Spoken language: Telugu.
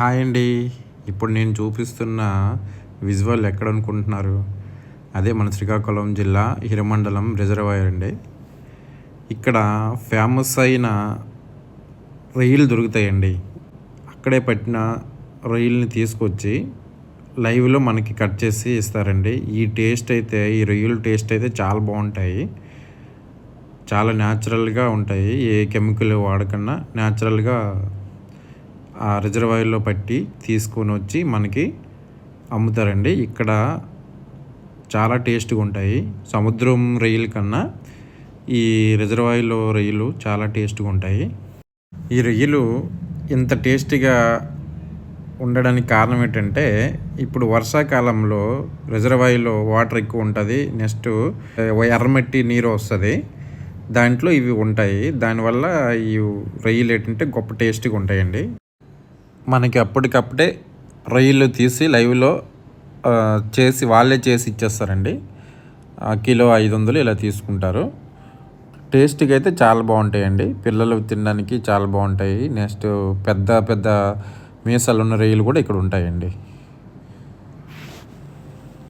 హాయ్ అండి. ఇప్పుడు నేను చూపిస్తున్న విజువల్ ఎక్కడ అనుకుంటున్నారు అదే మన శ్రీకాకుళం జిల్లా హిరమండలం రిజర్వాయర్ అండి. ఇక్కడ ఫేమస్ అయిన రొయ్యలు దొరుకుతాయండి. అక్కడే పట్టిన రొయ్యల్ని తీసుకొచ్చి లైవ్లో మనకి కట్ చేసి ఇస్తారండి. ఈ టేస్ట్ అయితే ఈ రొయ్యల టేస్ట్ అయితే చాలా బాగుంటాయి. చాలా న్యాచురల్గా ఉంటాయి. ఏ కెమికల్ వాడకుండా న్యాచురల్గా రిజర్వాయర్లో పట్టి తీసుకొని వచ్చి మనకి అమ్ముతారండి. ఇక్కడ చాలా టేస్ట్గా ఉంటాయి. సముద్రం రొయ్యల కన్నా ఈ రిజర్వాయర్లో రొయ్యలు చాలా టేస్ట్గా ఉంటాయి. ఈ రొయ్యలు ఇంత టేస్టీగా ఉండడానికి కారణం ఏంటంటే ఇప్పుడు వర్షాకాలంలో రిజర్వాయర్లో వాటర్ ఎక్కువ ఉంటుంది. నెక్స్ట్ ఎర్రమట్టి నీరు వస్తుంది. దాంట్లో ఇవి ఉంటాయి. దానివల్ల ఈ రొయ్యలు ఏంటంటే గొప్ప టేస్ట్గా ఉంటాయండి. మనకి అప్పటికప్పుడే రొయ్యలు తీసి లైవ్లో చేసి వాళ్ళే చేసి ఇచ్చేస్తారండి. కిలో ఐదు వందలు ఇలా తీసుకుంటారు. టేస్ట్కి అయితే చాలా బాగుంటాయండి. పిల్లలు తినడానికి చాలా బాగుంటాయి. నెక్స్ట్ పెద్ద పెద్ద మీసాలు ఉన్న రొయ్యలు కూడా ఇక్కడ ఉంటాయండి.